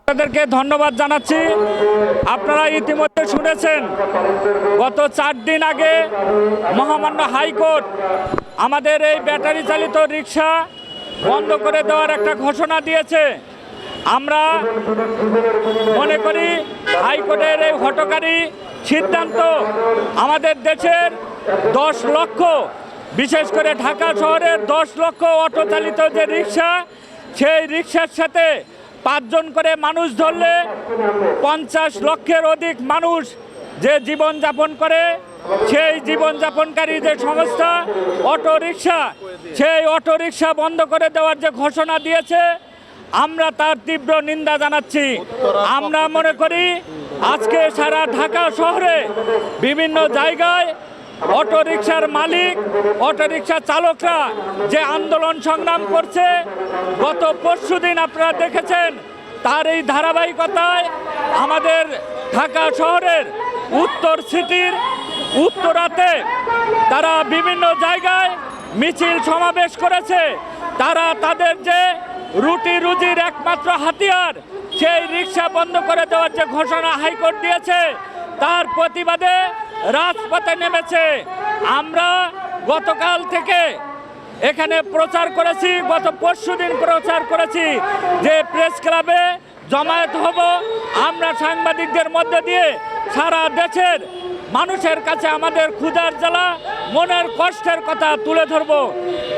আপনাদেরকে ধন্যবাদ জানাচ্ছি। আপনারা ইতিমধ্যে শুনেছেন, গত চার দিন আগে মহামান্য হাইকোর্ট আমাদের এই ব্যাটারি চালিত রিক্সা বন্ধ করে দেওয়ার একটা ঘোষণা দিয়েছে। আমরা মনে করি হাইকোর্টের এই হটকারী সিদ্ধান্ত আমাদের দেশের দশ লক্ষ বিশেষ করে ঢাকা শহরের দশ লক্ষ অটো চালিত যে রিক্সা, সেই রিক্সার সাথে পাঁচজন করে মানুষ ধরলে পঞ্চাশ লক্ষের অধিক মানুষ যে জীবনযাপন করে, সেই জীবনযাপনকারী যে সংস্থা অটো রিক্সা, সেই অটো রিক্সা বন্ধ করে দেওয়ার যে ঘোষণা দিয়েছে, আমরা তার তীব্র নিন্দা জানাচ্ছি। আমরা মনে করি আজকে সারা ঢাকা শহরে বিভিন্ন জায়গায় অটো রিক্সার মালিক অটো রিক্সা চালকরা যে আন্দোলন সংগ্রাম করছে, গত পরশু দিন আপনারা দেখেছেন, তার এই ধারাবাহিকতায় আমাদের ঢাকা শহরের উত্তর সিটির উত্তরাতে তারা বিভিন্ন জায়গায় মিছিল সমাবেশ করেছে। তারা তাদের যে রুটি রুজির একমাত্র হাতিয়ার, সেই রিক্সা বন্ধ করে দেওয়ার যে ঘোষণা হাইকোর্ট দিয়েছে, তার প্রতিবাদে রাজপথে নেমেছে। আমরা গতকাল থেকে এখানে প্রচার করেছি, গত পরশু দিন প্রচার করেছি যে প্রেস ক্লাবে জমায়েত হব। আমরা সাংবাদিকদের মধ্যে দিয়ে সারা দেশের মানুষের কাছে আমাদের ক্ষুধার জ্বালা, মনের কষ্টের কথা তুলে ধরব।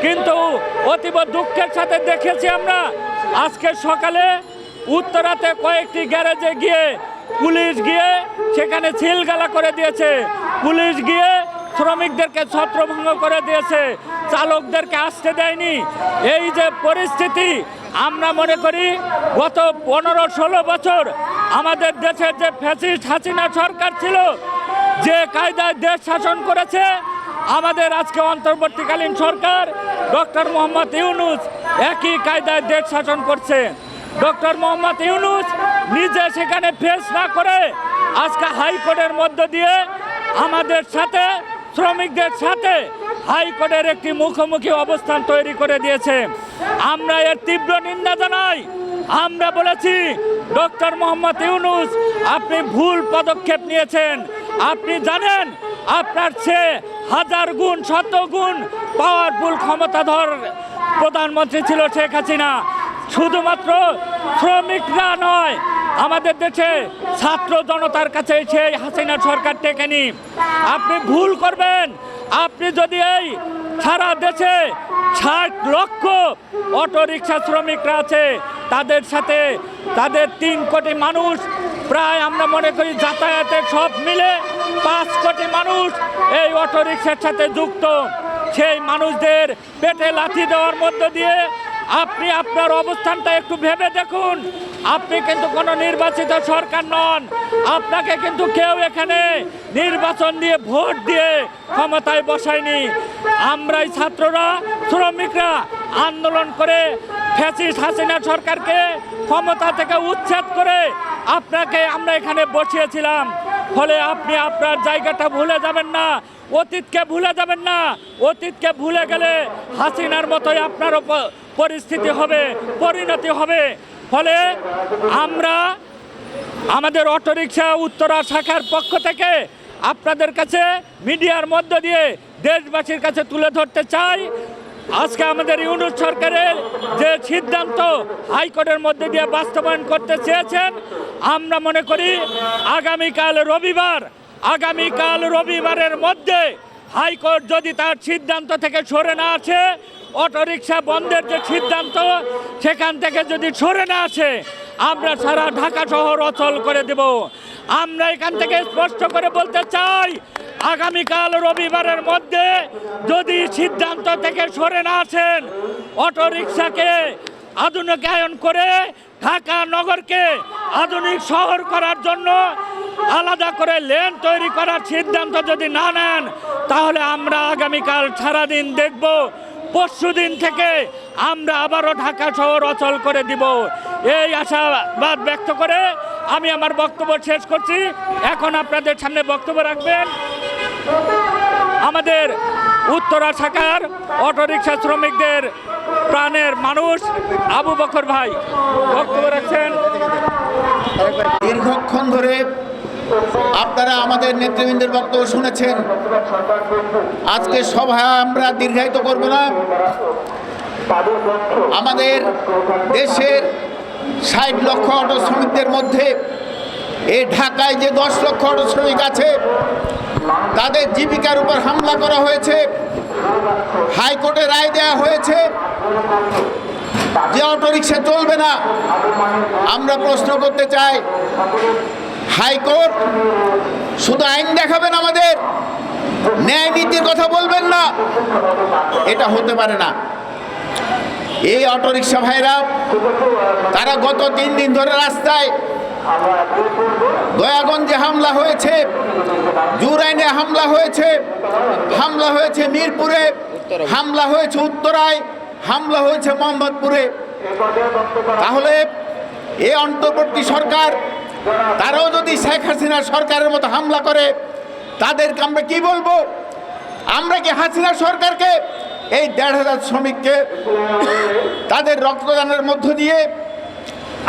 কিন্তু অতীব দুঃখের সাথে দেখেছি আমরা, আজকে সকালে উত্তরাতে কয়েকটি গ্যারেজে গিয়ে পুলিশ গিয়ে সেখানে ছিলগালা করে দিয়েছে। পুলিশ গিয়ে শ্রমিকদেরকে ছত্রভঙ্গ করে দিয়েছে। চালকদেরকে আসতে দেয়নি। এই যে পরিস্থিতি, আমরা মনে করি গত পনেরো ষোলো বছর আমাদের দেশের যে ফ্যাসিস্ট হাসিনা সরকার ছিল, যে কায়দায় দেশ শাসন করেছে, আমাদের আজকে অন্তর্বর্তীকালীন সরকার ডক্টর মোহাম্মদ ইউনুস একই কায়দায় দেশ শাসন করছে। ডক্টর মোহাম্মদ ইউনুস নিজে সেখানে ফেস না করে আজকে হাইকোর্টের মধ্য দিয়ে আমাদের সাথে, শ্রমিকদের সাথে হাইকোর্টের একটি মুখোমুখি অবস্থান তৈরি করে দিয়েছে। আমরা এর তীব্র নিন্দা জানাই। আমরা বলেছি, ডক্টর মোহাম্মদ ইউনুস, আপনি ভুল পদক্ষেপ নিয়েছেন। আপনি জানেন, আপনার চেয়ে হাজার গুণ, শত গুণ পাওয়ারফুল ক্ষমতাধর প্রধানমন্ত্রী ছিল শেখ হাসিনা। শুধুমাত্র শ্রমিকরা নয়, আমাদের দেশে ছাত্র জনতার কাছে সেই হাসিনা সরকার টেকেনি আপনি ভুল করবেন। আপনি যদি এই সারা দেশে ষাট লক্ষ অটো রিক্সা শ্রমিকরা আছে, তাদের সাথে তাদের তিন কোটি মানুষ, প্রায় আমরা মনে করি যাতায়াতের সব মিলে পাঁচ কোটি মানুষ এই অটো রিক্সার সাথে যুক্ত। সেই মানুষদের পেটে লাথি দেওয়ার মধ্য দিয়ে আপনি আপনার অবস্থানটা একটু ভেবে দেখুন। আপনি কিন্তু কোনো নির্বাচিত সরকার নন। আপনাকে কিন্তু কেউ এখানে নির্বাচন দিয়ে ভোট দিয়ে ক্ষমতায় বসায়নি। আমরাই ছাত্ররা, শ্রমিকরা আন্দোলন করে ফ্যাসিস্ট হাসিনা সরকারকে ক্ষমতা থেকে উচ্ছেদ করে আপনাকে আমরা এখানে বসিয়েছিলাম। ফলে আপনি আপনার জায়গাটা ভুলে যাবেন না, অতীতকে ভুলে যাবেন না। অতীতকে ভুলে গেলে হাসিনার মতোই আপনার প- পরিস্থিতি হবে, পরিণতি হবে। ফলে আমরা আমাদের অটোরিকশা উত্তরা শাখার পক্ষ থেকে আপনাদের কাছে মিডিয়ার মধ্য দিয়ে দেশবাসীর কাছে তুলে ধরতে চাই। আজকে আমাদের ইউনুস সরকারের যে সিদ্ধান্ত হাইকোর্টের মধ্যে দিয়ে বাস্তবায়ন করতে চেয়েছেন, আমরা মনে করি আগামীকাল রবিবার, আগামীকাল রবিবারের মধ্যে হাইকোর্ট যদি তার সিদ্ধান্ত থেকে সরে না আসে, অটোরিকশা বন্ধের যে সিদ্ধান্ত, সেখান থেকে যদি সরে না আসে, আমরা সারা ঢাকা শহর অচল করে দেব। আমরা এখান থেকে স্পষ্ট করে বলতে চাই, আগামীকাল রবিবারের মধ্যে যদি সিদ্ধান্ত থেকে সরে না আসেন, অটোরিকশাকে আধুনিকায়ন করে ঢাকা নগরকে আধুনিক শহর করার জন্য আলাদা করে লেন তৈরি করার সিদ্ধান্ত যদি না নেন, তাহলে আমরা আগামীকাল সারাদিন দেখব, পরশু দিন থেকে আমরা আবারও ঢাকা শহর অচল করে দিব। এই আশাবাদ ব্যক্ত করে আমি আমার বক্তব্য শেষ করছি। এখন আপনাদের সামনে বক্তব্য রাখবেন আমাদের উত্তরা শাখার অটোরিকশা শ্রমিকদের প্রাণের মানুষ আবু বকর ভাই বক্তব্য রাখছেন। দীর্ঘক্ষণ ধরে আপনারা আমাদের নেতৃবৃন্দের বক্তব্য শুনেছেন। আজকে সভা আমরা দীর্ঘায়িত করব না। আমাদের দেশের ষাট লক্ষ অটো শ্রমিকদের মধ্যে এই ঢাকায় যে দশ লক্ষ অটো শ্রমিক আছে, তাদের জীবিকার উপর হামলা করা হয়েছে। হাইকোর্টে রায় দেওয়া হয়েছে যে অটোরিকশা চলবে না। আমরা প্রশ্ন করতে চাই, হাইকোর্ট শুধু আইন দেখাবেন আমাদের? ন্যায় নীতির কথা বলবেন না? এটা হতে পারে না। এই অটোরিকশা ভাইরা, তারা গত তিন দিন ধরে রাস্তায় দয়াগঞ্জে হামলা হয়েছে, জুরাইনে হামলা হয়েছে হামলা হয়েছে মিরপুরে, হামলা হয়েছে উত্তরায়, হামলা হয়েছে মোহাম্মদপুরে। তাহলে এ অন্তর্বর্তী সরকার, তারাও যদি শেখ হাসিনা সরকারের মতো হামলা করে, তাদেরকে আমরা কি বলব? আমরা কি হাসিনা সরকারকে, এই দেড় হাজার শ্রমিককে, তাদের রক্তদানের মধ্য দিয়ে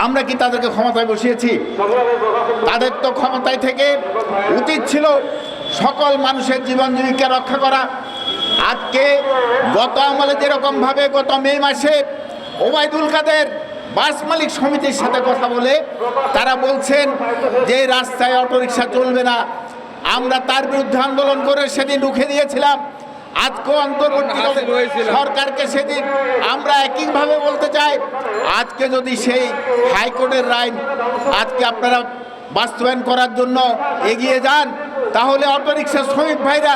আমরা কি তাদেরকে ক্ষমতায় বসিয়েছি? তাদের তো ক্ষমতায় থেকে উচিত ছিল সকল মানুষের জীবন জীবিকা রক্ষা করা। আজকে গত আমলে যেরকমভাবে গত মে মাসে ওবায়দুল কাদের বাস মালিক সমিতির সাথে কথা বলে তারা বলছেন যে রাস্তায় অটোরিকশা চলবে না। আমরা তার বিরুদ্ধে আন্দোলন করে সেদিন রুখে দিয়েছিলাম। আজকে অন্তর্বর্তী সরকারকে সেদিন আমরা একইভাবে বলতে চাই আজকে যদি সেই হাইকোর্টের রায় আজকে আপনারা বাস্তবায়ন করার জন্য এগিয়ে যান তাহলে অটোরিক্সা শ্রমিক ভাইরা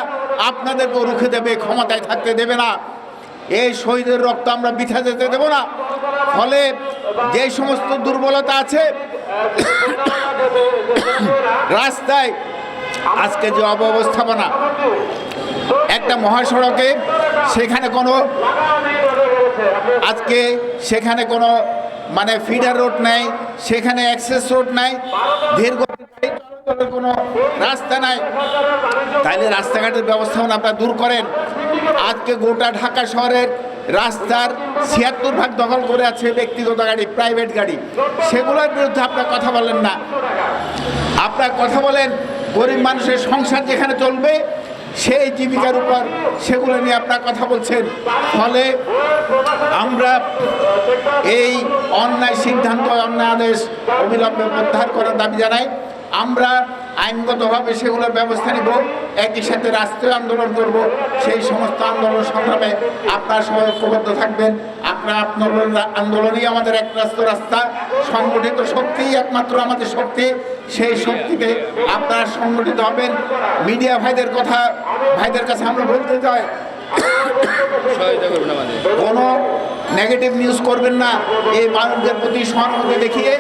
আপনাদেরকে রুখে দেবে ক্ষমতায় থাকতে দেবে না। এই শহীদের রক্ত আমরা বিঠা যেতে দেব না। ফলে যে সমস্ত দুর্বলতা আছে রাস্তায় আজকে যে অব্যবস্থাপনা একটা মহাসড়কে সেখানে কোনো আজকে সেখানে কোনো মানে ফিডার রোড নাই, সেখানে অ্যাক্সেস রোড নাই চলাচলের কোনো রাস্তা নাই। তাইলে রাস্তাঘাটের ব্যবস্থাপনা আপনারা দূর করেন। আজকে গোটা ঢাকা শহরের রাস্তার ছিয়াত্তর ভাগ দখল করে আছে ব্যক্তিগত গাড়ি প্রাইভেট গাড়ি। সেগুলোর বিরুদ্ধে আপনার কথা বলেন না। আপনার কথা বলেন, গরিব মানুষের সংসার যেখানে চলবে সেই জীবিকার উপর সেগুলো নিয়ে আপনার কথা বলছেন। ফলে আমরা এই অন্যায় সিদ্ধান্ত, অন্যায় আদেশ, অবিলম্বে প্রত্যাহার করার দাবি জানাই। আমরা আইনগতভাবে সেগুলোর ব্যবস্থা নিব, একই সাথে রাষ্ট্রীয় আন্দোলন করব। সেই সমস্ত আন্দোলন সংগ্রামে আপনার সবাই ঐক্যবদ্ধ থাকবেন। আপনার আন্দোলন আন্দোলনই আমাদের এক রাস্তা। রাস্তা সংগঠিত শক্তিই একমাত্র আমাদের শক্তি। সেই শক্তিতে আপনারা সংগঠিত হবেন। মিডিয়া ভাইদের কথা ভাইদের কাছে আমরা বলতে চাই কোনো নেগেটিভ নিউজ করবেন না। এই মানুষদের প্রতি সহানুভূতি দেখিয়ে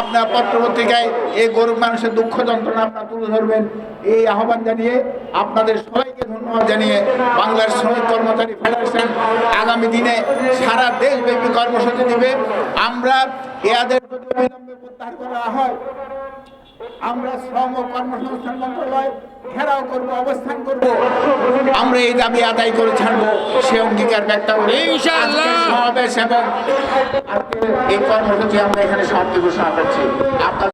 আপনার পত্রপত্রিকায় এই গরিব মানুষের দুঃখ যন্ত্রণা আপনার তুলে ধরবেন। এই আহ্বান জানিয়ে আপনাদের ধন্যবাদ জানিয়ে বাংলার শ্রমিক কর্মচারী ফেডারেশন আগামী দিনে সারা দেশব্যাপী কর্মসূচি দিবে। আমরা এদের যদি অবিলম্বে প্রত্যাহার করা হয়। আমরা শ্রম ও কর্মসংস্থান মন্ত্রণালয় ঘেরাও করব অবস্থান করব। আমরা এই দাবি আদায় করে ছাড়বো সে অঙ্গীকার ব্যক্ত করে সমাবেশ এবং এই কর্মসূচি আমরা এখানে সমাপ্তি ঘোষণা করছি। আপনার